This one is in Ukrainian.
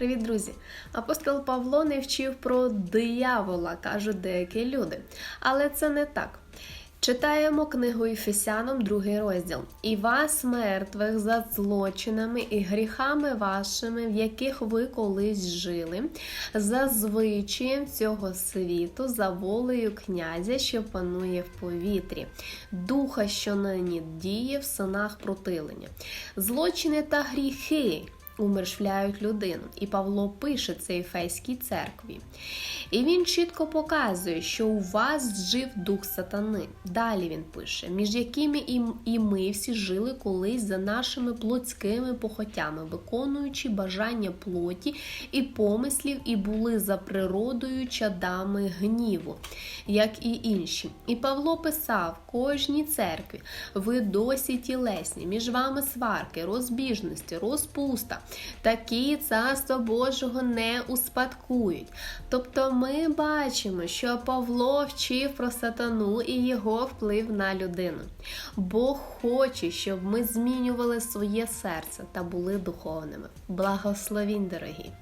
Привіт, друзі! Апостол Павло не вчив про диявола, кажуть деякі люди. Але це не так. Читаємо книгу Ефесянам, другий розділ. І вас, мертвих, за злочинами і гріхами вашими, в яких ви колись жили, за звичаєм цього світу, за волею князя, що панує в повітрі, духа, що нині діє в синах протилення, злочини та гріхи умершвляють людину. І Павло пише це Ефеській церкві. І він чітко показує, що у вас жив дух сатани. Далі він пише, між якими і, ми всі жили колись за нашими плотськими похотями, виконуючи бажання плоті і помислів, і були за природою чадами гніву, як і інші. І Павло писав кожній церкві: ви досі тілесні, між вами сварки, розбіжності, розпуста. Такі царство Божого не успадкують. Тобто ми бачимо, що Павло вчив про сатану і його вплив на людину. Бог хоче, щоб ми змінювали своє серце та були духовними. Благословінь, дорогі!